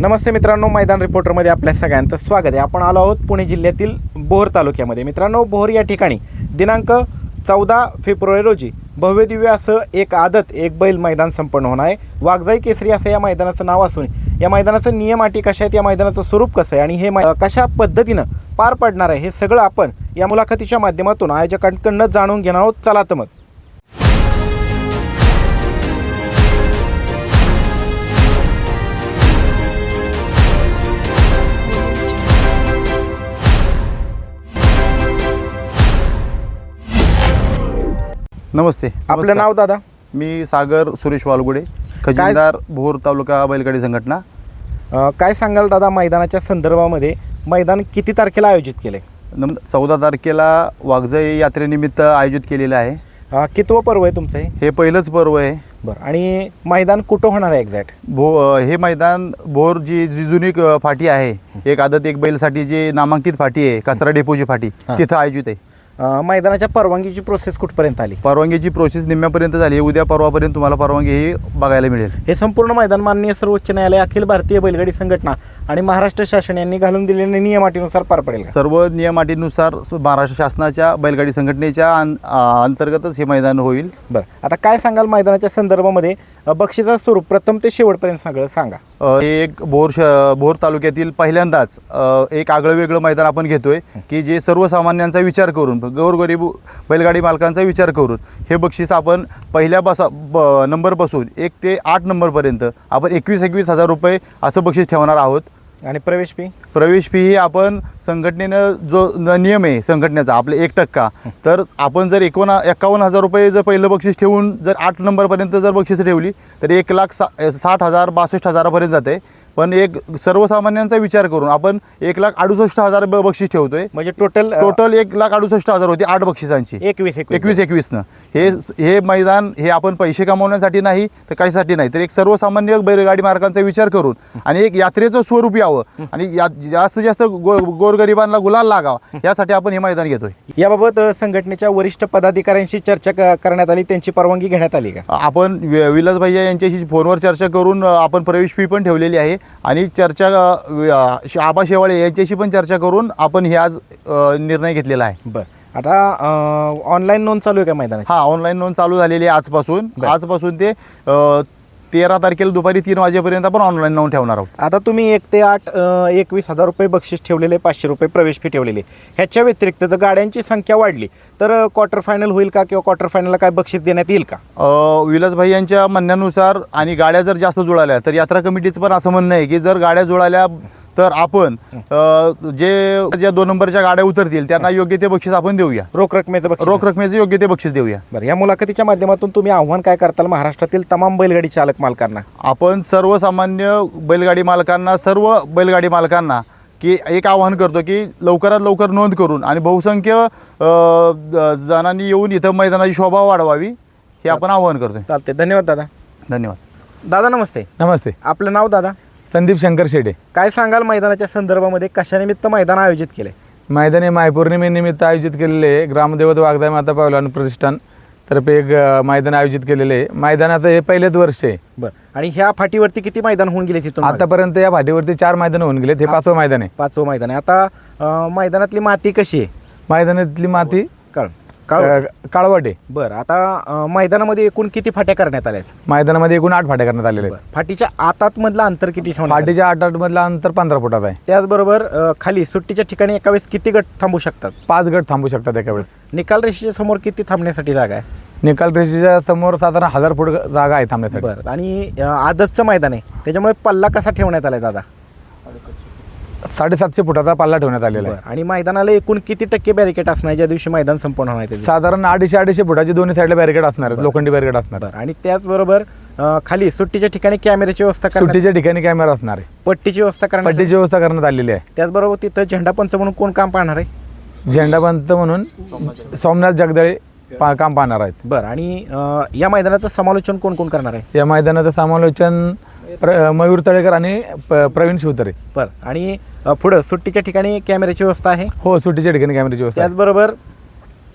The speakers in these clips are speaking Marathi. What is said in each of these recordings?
नमस्ते मित्रांनो मैदान रिपोर्टरमध्ये आपल्या सगळ्यांचं स्वागत आहे. आपण आलो आहोत पुणे जिल्ह्यातील बोहर तालुक्यामध्ये. मित्रांनो बोहर या ठिकाणी दिनांक चौदा फेब्रुवारी रोजी भव्यदिव्य असं एक आदत एक बैल मैदान संपन्न होणार आहे. वाघजाई केसरी असं या मैदानाचं नाव असून या मैदानाचं नियम अटी कशा आहेत या मैदानाचं स्वरूप कसं आहे आणि हे मै- कशा पद्धतीनं पार पडणार आहे हे सगळं आपण या मुलाखतीच्या माध्यमातून आयोजकांकडनं जाणून घेणार आहोत. चला तर मग. नमस्ते आपलं. नाव दादा? मी सागर सुरेश वालगुडे खजिनदार भोर तालुका बैलगाडी संघटना. अ, काय सांगाल दादा मैदानाच्या संदर्भामध्ये? मैदान किती तारखेला आयोजित केले नम चौदा तारखेला वाघजाई यात्रेनिमित्त आयोजित केलेलं आहे. अ, कितवं पर्व आहे तुमचं हे? हे पहिलंच पर्व आहे. बरं आणि मैदान कुठं होणार आहे एक्झॅक्ट? भो अ, हे मैदान भोर जी जी जुनी फाटी आहे एक आदत एक बैलसाठी जी नामांकित फाटी आहे कचरा डेपोची फाटी हां. तिथं आयोजित आहे. मैदानाच्या परवानगीची प्रोसेस कुठपर्यंत आली? परवानगीची प्रोसेस निम्म्यापर्यंत झाली उद्या परवापर्यंत तुम्हाला परवानगी ही बघायला मिळेल. हे संपूर्ण मैदान माननीय सर्वोच्च न्यायालय अखिल भारतीय बैलगाडी संघटना आणि महाराष्ट्र शासन यांनी घालून दिलेल्या नियमाटीनुसार पार पडेल का? सर्व नियम अटीनुसार महाराष्ट्र शासनाच्या बैलगाडी संघटनेच्या अं- अं- अंतर्गतच हे मैदान होईल. बरं. आता काय सांगाल मैदानाच्या संदर्भामध्ये? अ, बक्षिसाचं स्वरूप प्रथम ते शेवटपर्यंत सगळं सांगा. अ, हे एक भोर श भोर तालुक्यातील पहिल्यांदाच अ, एक आगळं वेगळं मैदान आपण घेतोय की जे सर्वसामान्यांचा विचार करून गोरगरीब बैलगाडी मालकांचा विचार करून हे बक्षीस आपण पहिल्या बसा ब नंबरपासून एक ते आठ नंबरपर्यंत आपण एकवीस एकवीस हजार रुपये असं बक्षीस ठेवणार आहोत. आणि प्रवेश फी प्रवेश फी ही आपण संघटनेनं जो नियम आहे संघटनेचा आपले एक टक्का. तर आपण जर एकोणा एकावन्न हजार रुपये जर पहिलं बक्षीस ठेवून जर आठ नंबरपर्यंत जर बक्षीस ठेवली तर एक लाख सा साठ हजार बासष्ट हजारापर्यंत जाते. पण एक सर्वसामान्यांचा विचार करून आपण एक लाख अडुसष्ट हजार बक्षीस ठेवतोय. म्हणजे टोटल टोटल एक लाख अडुसष्ट हजार होती आठ बक्षिसांची. एकवीस एकवीस. एकवीसनं. हे हे मैदान हे आपण पैसे कमावण्यासाठी नाही तर काहीसाठी नाही. तर एक सर्वसामान्य बैलगाडी मार्गांचा विचार करून आणि एक यात्रेचं स्वरूप यावं. आणि या जास्तीत जास्त गो गोरगरिबांना गुलाल लागावा. यासाठी आपण हे मैदान घेतोय. याबाबत संघटनेच्या वरिष्ठ पदाधिकाऱ्यांशी चर्चा क- करण्यात आली. त्यांची परवानगी घेण्यात आली का? आपण वि- विलास भैया यांच्याशी फोनवर चर्चा करून अ, आपण प्रवेश फी पण ठेवलेली आहे. आणि चर्चा अ, वि- अ, श- आबा शेवाळे यांच्याशी पण चर्चा करून आपण हे आज अ, निर्णय घेतलेला आहे. बरं. आता ऑनलाईन नोंद चालू आहे का मैदानाची? हा ऑनलाईन नोंद चालू झालेली आहे आजपासून. आजपासून ते अ, तेरा तारखेला दुपारी तीन वाजेपर्यंत आपण ऑनलाईन नोंद ठेवणार आहोत. आता तुम्ही एक ते आठ अ, एकवीस हजार रुपये बक्षीस ठेवलेले पाचशे रुपये प्रवेश फी ठेवलेली. ह्याच्या व्यतिरिक्त जर गाड्यांची संख्या वाढली तर क्वार्टर फायनल होईल का किंवा क्वार्टर फायनलला काय बक्षीस देण्यात येईल का? अ, विलासभाई यांच्या म्हणण्यानुसार आणि गाड्या जर जास्त जुळाल्या तर यात्रा कमिटीचं पण असं म्हणणं आहे की जर गाड्या जुळाल्या तर आपण अ, जे ज्या दोन नंबरच्या गाड्या उतरतील त्यांना योग्य ते बक्षीस आपण देऊया. रोख रकमेचं बक्षीस. रोख रकमेचं योग्य ते बक्षीस देऊया. बरं या मुलाखतीच्या माध्यमातून तुम्ही आव्हान काय करताल महाराष्ट्रातील तमाम बैलगाडी चालक मालकांना? आपण सर्वसामान्य बैलगाडी मालकांना सर्व बैलगाडी मालकांना की एक आवाहन करतो की लवकरात लवकर नोंद करून आणि बहुसंख्य अ, ज- जणांनी येऊन इथं मैदानाची शोभा वाढवावी हे आपण आवाहन करतोय. चालते धन्यवाद दादा. धन्यवाद. दादा नमस्ते. नमस्ते. आपलं नाव दादा? संदीप शंकर शेडे. काय सांगाल मैदानाच्या संदर्भामध्ये? कशानिमित्त मैदान आयोजित केले मैदानी मायपौर्णिमेनिमित्त आयोजित केलेले ग्रामदेवत वागदाय माता पावलान प्रतिष्ठान तर्फे एक मैदान आयोजित केलेले आहे. मैदानात हे पहिलेच वर्ष आहे. बरं. आणि ह्या फाटीवरती किती मैदान होऊन गेले तिथून? आतापर्यंत या भाटीवरती चार मैदान होऊन गेले हे पाचवं मैदान आहे. पाचवं मैदान आहे. आता मैदानातली माती कशी आहे? मैदानातली माती काळ काळ अ, काळवट आहे बरं आता अं, मैदानामध्ये एकूण किती फाट्या करण्यात आल्या आहेत? मैदानामध्ये एकूण आठ फाट्या करण्यात आलेल्या बरं. फाटीच्या आतात मधलं अंतर किती ठेवण्यात आलं? फाटीच्या आठ आठ मधलं अंतर पंधरा फुटात आहे. त्याचबरोबर अं, खाली सुट्टीच्या ठिकाणी एका वेळेस किती गट थांबू शकतात? पाच गट थांबू शकतात एका वेळेस. निकाल रेषेच्या समोर किती थांबण्यासाठी जागा आहे? निकाल रेषेच्या समोर साधारण हजार फूट जागा आहे थांबण्यासाठी. बरं आणि अं, आदतचं मैदान आहे. त्याच्यामुळे पल्ला कसा ठेवण्यात आलाय दादा? साडेसातशे फुटाचा पाल्ला ठेवण्यात आलेला आहे. बरं. आणि मैदानाला एकूण किती टक्के बॅरिकेट असणार? ज्या दिवशी मैदान संपूर्ण होणार आहे त्या दिवशी? साधारण अडीचशे अडीचशे फुटाची दोन्ही साईडला बॅरिकेड असणार आहेत. लोखंडी बॅरिकेड असणार. बरं. आणि त्याचबरोबर अं, खाली सुट्टीच्या ठिकाणी कॅमेऱ्याची व्यवस्था करण्यात सुट्टीच्या ठिकाणी कॅमेरा असणार आहे. पट्टीची व्यवस्था करण्यात पट्टीची व्यवस्था करण्यात आलेली आहे. त्याचबरोबर तिथं झेंडा पंच म्हणून कोण काम पाहणार आहे? झेंडापंत म्हणून सोमनाथ जगदळे पा काम पाहणार आहेत. बरं. आणि अं, या मैदानाचं समालोचन कोण कोण करणार आहे? या मैदानाचं समालोचन प्र मयूर तळेकर आणि प- प्रवीण शिवतरे. बरं. आणि अं, पुढं सुट्टीच्या ठिकाणी कॅमेऱ्याची व्यवस्था आहे? हो सुट्टीच्या ठिकाणी कॅमेऱ्याची व्यवस्था आहे. त्याचबरोबर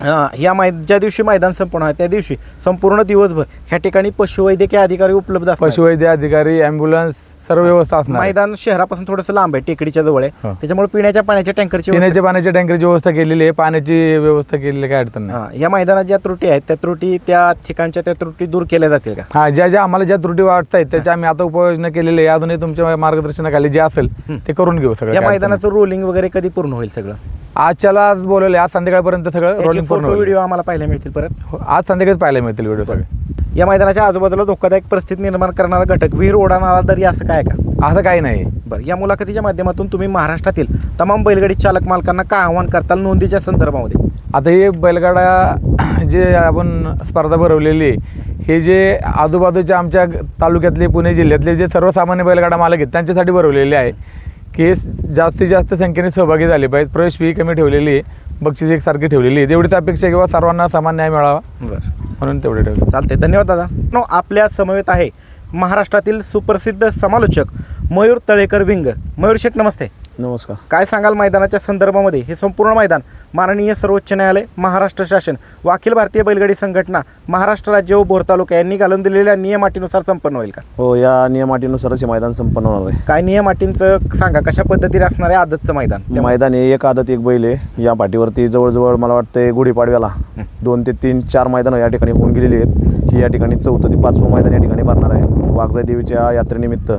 अं, या मै ज्या दिवशी मैदान संपूर्ण आहे त्या दिवशी संपूर्ण दिवसभर ह्या ठिकाणी पशुवैद्यकीय अधिकारी उपलब्ध असतात. पशुवैद्य अधिकारी ॲम्ब्युलन्स सर्व व्यवस्था असणार आहे. मैदान शहरापासून थोडंसं लांब आहे टेकडीच्या जवळ आहे हो. त्याच्यामुळे पिण्याच्या पाण्याच्या टँकरची पिण्याच्या पाण्याच्या टँकरची व्यवस्था केलेली आहे पाण्याची व्यवस्था केलेली आहे, काय अडचण नाही हा या मैदानात ज्या त्रुटी आहेत त्या त्रुटी त्या ठिकाणच्या त्या त्रुटी दूर केल्या जातील का हा ज्या ज्या आम्हाला ज्या त्रुटी वाटत आहेत त्याच्या आम्ही आता उपाययोजना केलेली आहे अजूनही तुमच्या मार्गदर्शनाखाली जे असेल ते करून घेऊ सगळं या काय अडचण मैदानाचं रोलिंग वगैरे कधी पूर्ण होईल सगळं. आजच्याला आज बोलवले आज संध्याकाळपर्यंत सगळं त्याचे रोलिंग पूर्ण फोटो होईल. व्हिडिओ आम्हाला पाहायला मिळतील परत. हो, आज संध्याकाळीच पाहायला मिळतील व्हिडिओ सगळे. या मैदानाच्या आजूबाजूला धोकादायक परिस्थिती निर्माण करणारा घटक विहीर ओढाणारा दरी असं काय का? असं काही नाही. बरं या मुलाखतीच्या माध्यमातून तुम्ही महाराष्ट्रातील तमाम बैलगाडी चालक मालकांना काय आव्हान करताल नोंदीच्या संदर्भामध्ये? आता हे बैलगाडा जे आपण स्पर्धा भरवलेली आहे हे जे आजूबाजूच्या आमच्या ग- तालुक्यातले पुणे जिल्ह्यातले जे सर्वसामान्य बैलगाडा मालक आहेत त्यांच्यासाठी भरवलेले आहे. की हे स- जास्तीत जास्त संख्येने सहभागी झाले पाहिजेत. प्रवेश फी कमी ठेवलेली आहे. बक्षीस एकसारखी ठेवलेली आहे. तेवढीच अपेक्षा किंवा सर्वांना समान न्याय मिळावा. बरं. म्हणून तेवढे ठेवले. चालते धन्यवाद दादा. नो आपल्या समवेत आहे महाराष्ट्रातील सुप्रसिद्ध समालोचक मयूर तळेकर विंग. मयूर शेठ नमस्ते. नमस्कार. काय सांगाल मैदानाच्या संदर्भामध्ये? हे संपूर्ण मैदान माननीय सर्वोच्च न्यायालय महाराष्ट्र शासन व अखिल भारतीय बैलगाडी संघटना महाराष्ट्र राज्य व भोर तालुका यांनी घालून दिलेल्या नियमाटीनुसार संपन्न होईल का? हो या नियमाटीनुसारच हे मैदान संपन्न होणार आहे. काय नियमाटींचं सांगा? कशा पद्धतीने असणार आहे आदतचं मैदान? त्या- मैदान हे एक आदत एक बैल आहे. या पाठीवरती जवळजवळ मला वाटतं गुढीपाडव्याला दोन ते तीन चार मैदानं या ठिकाणी होऊन गेलेली आहेत. ही या ठिकाणी चौथं ते पाचवं मैदान या ठिकाणी भरणार आहे. वाघजाई देवीच्या यात्रेनिमित्त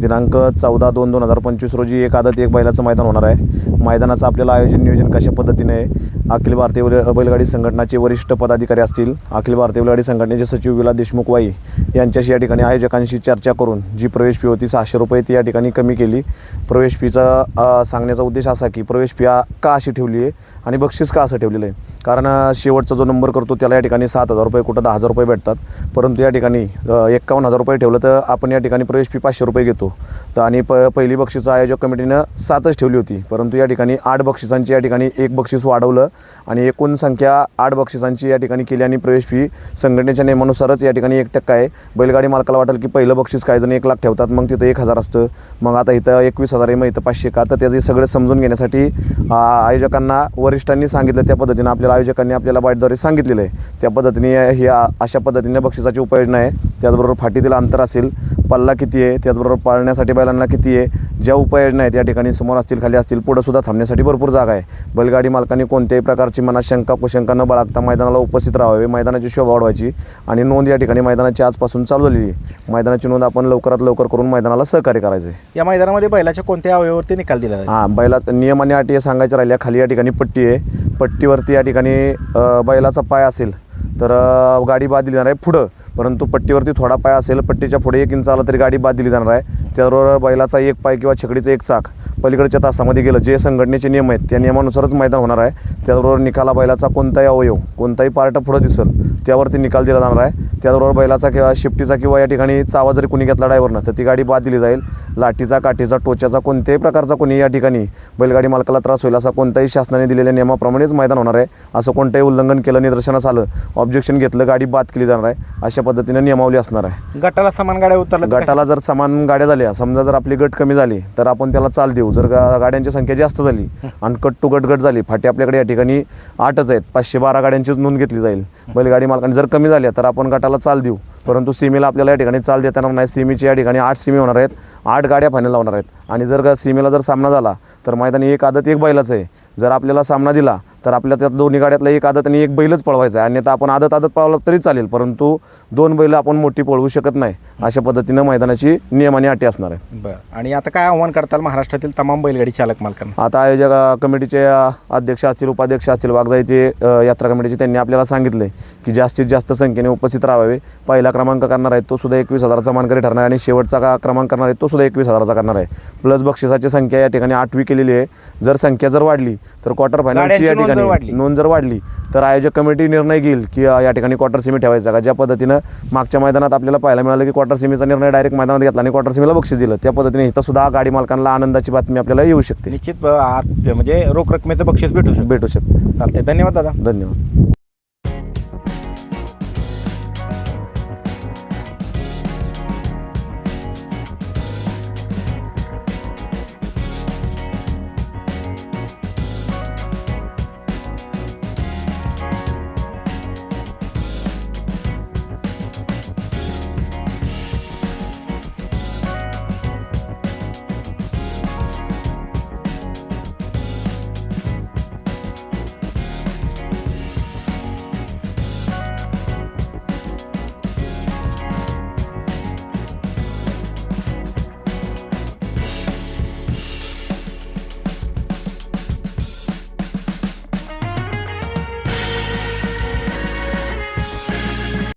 दिनांक चौदा दोन दोन हजार पंचवीस रोजी एक आदत एक बैलाचं मैदान होणार आहे. मैदानाचं आपल्याला आयोजन नियोजन कशा पद्धतीने आहे? अखिल भारतीय बैलगाडी संघटनाचे वरिष्ठ पदाधिकारी असतील. अखिल भारतीय बैलगाडी संघटनेचे सचिव विला देशमुख वाई यांच्याशी या ठिकाणी आयोजकांशी चर्चा करून जी प्रवेश फी होती सहाशे रुपये ती या ठिकाणी कमी केली. प्रवेश फीचा सांगण्याचा उद्देश असा की प्रवेश फी का अशी ठेवली आहे आणि बक्षीस का असं ठेवलेलं आहे? कारण शेवटचा जो नंबर करतो त्याला या ठिकाणी सात हजार रुपये कुठं दहा हजार रुपये भेटतात. परंतु या ठिकाणी एकावन्न एक्कावन्न हजार रुपये ठेवलं तर आपण या ठिकाणी प्रवेश फी पाचशे रुपये घेतो. तर आणि प पहिली बक्षीस आयोजक कमिटीनं सातच ठेवली होती. परंतु या ठिकाणी आठ बक्षिसांची या ठिकाणी एक बक्षीस वाढवलं आणि एकूण संख्या आठ बक्षिसांची या ठिकाणी केली आणि प्रवेश फी संघटनेच्या नियमानुसारच या ठिकाणी एक टक्का आहे. बैलगाडी मालकाला वाटेल की पहिलं बक्षीस काही जण एक लाख ठेवतात मग तिथं एक हजार असतं. मग आता इथं एकवीस हजार आहे मग इथं पाचशे का तर त्याचे सगळं समजून घेण्यासाठी आयोजकांना वरिष्ठांनी सांगितलं त्या पद्धतीनं आपल्याला आयोजकांनी आपल्याला बाईटद्वारे सांगितलेलं आहे. त्या पद्धतीने ही अशा पद्धतीने बक्षिसाची उपाययोजना आहे. त्याचबरोबर फाटीतील अंतर असेल पल्ला किती आहे त्याचबरोबर पाळण्यासाठी बैलांना किती आहे ज्या उपाययोजना आहेत या ठिकाणी समोर असतील खाली असतील पुढं सुद्धा थांबण्यासाठी भरपूर जागा आहे. बैलगाडी मालकांनी कोणत्याही प्रकारची मनात शंका कुशंका न बाळगता मैदानाला उपस्थित राहावे मैदानाची शोभा वाढवायची आणि नोंद या ठिकाणी मैदानाची आजपासून चालू झालेली आहे. मैदानाची नोंद आपण लवकरात लवकर करून मैदानाला सहकार्य करायचं आहे या मैदानामध्ये बैलाच्या कोणत्या अवयवावरती निकाल दिला हां बैला नियम आणि अटी सांगायच्या राहिल्या. खाली या ठिकाणी पट्टी आहे. पट्टीवरती या ठिकाणी बैलाचा पाय असेल तर गाडी बाद दिली जाणार आहे पुढं. परंतु पट्टीवरती थोडा पाय असेल पट्टीच्या पुढे एक इंच आला तरी गाडी बाद दिली जाणार आहे. त्याबरोबर बैलाचा एक पाय किंवा छकडीचं एक चाक पलीकडच्या तासामध्ये गेलं. जे संघटनेचे नियम आहेत त्या नियमानुसारच मैदान होणार आहे. त्याबरोबर निकाला बैलाचा कोणताही अवयव कोणताही पार्ट पुढं दिसेल त्यावरती निकाल दिला जाणार आहे. त्याचबरोबर बैलाचा किंवा शिफ्टीचा किंवा या ठिकाणी चावा जरी कुणी घेतला ड्रायव्हरनं तर ती गाडी बाद दिली जाईल. लाठीचा काठीचा टोच्याचा कोणत्याही प्रकारचा कोणी या ठिकाणी बैलगाडी मालकाला त्रास होईल असा कोणताही शासनाने दिलेल्या नियमाप्रमाणेच मैदान होणार आहे. असं कोणतंही उल्लंघन केलं निदर्शनास आलं ऑब्जेक्शन घेतलं गाडी बाद केली जाणार आहे. अशा पद्धतीने नियमावली असणार आहे. गटाला समान गाड्या उतरल्या तर गटाला जर समान गाड्या झाल्या समजा जर आपली गट कमी झाली तर आपण त्याला चाल देऊ. जर गा- गाड्यांची संख्या जास्त झाली आणि कट टू गट गट झाली फाटी आपल्याकडे या ठिकाणी आठच आहेत. पाचशे बारा गाड्यांचीच नोंद घेतली जाईल. बैलगाडी मालकाने जर कमी झाल्या तर आपण गटाला चाल देऊ. परंतु सीमेला आपल्याला या ठिकाणी चाल देता येणार नाही सीमेची या ठिकाणी आठ सीमे होणार आहेत. आठ गाड्या फायनल लावणार आहेत. आणि जर का सीमेला जर सामना झाला तर मैदानी एक आदत एक बैलाचं आहे. जर आपल्याला सामना दिला तर आपल्या त्यात दोन्ही गाड्यातला एक आदत आणि एक बैलच पळवायचा आहे. अन्यथा आपण आदत आदत पळवलं तरी चालेल परंतु दोन बैल आपण मोठी पळवू शकत नाही अशा पद्धतीनं मैदानाची नियम आणि अटी असणार आहे बरं. आणि आता काय आव्हान करताल महाराष्ट्रातील तमाम बैलगाडी चालक मालकांना? आता आयोजक कमिटीचे अध्यक्ष असतील उपाध्यक्ष असतील वाघजाईचे यात्रा कमिटीचे त्यांनी आपल्याला सांगितले की जास्तीत जास्त संख्येने उपस्थित राहावे. पहिला क्रमांक करणार आहे तो सुद्धा एकवीस हजाराचा मानकरी ठरणार आहे आणि शेवटचा का क्रमांक करणार आहे तो सुद्धा एकवीस हजाराचा करणार आहे. प्लस बक्षिसाची संख्या या ठिकाणी आठवी केलेली आहे. जर संख्या जर वाढली तर क्वार्टर फायनलची जर वाढली. ठिकाणी नोंद जर वाढली तर आयोजक कमिटी निर्णय घेईल की या ठिकाणी क्वार्टर सेमी ठेवायचा का? ज्या पद्धतीनं मागच्या मैदानात आपल्याला पाहायला मिळालं की क्वार्टर सेमीचा निर्णय डायरेक्ट मैदानात घेतला आणि क्वार्टर सेमीला बक्षीस दिलं त्या पद्धतीने इथं सुद्धा गाडी मालकांना आनंदाची बातमी आपल्याला येऊ शकते. निश्चित म्हणजे रोख रकमेचं बक्षीस भेटू शकतं. भेटू शकते. चालतंय. धन्यवाद दादा. धन्यवाद.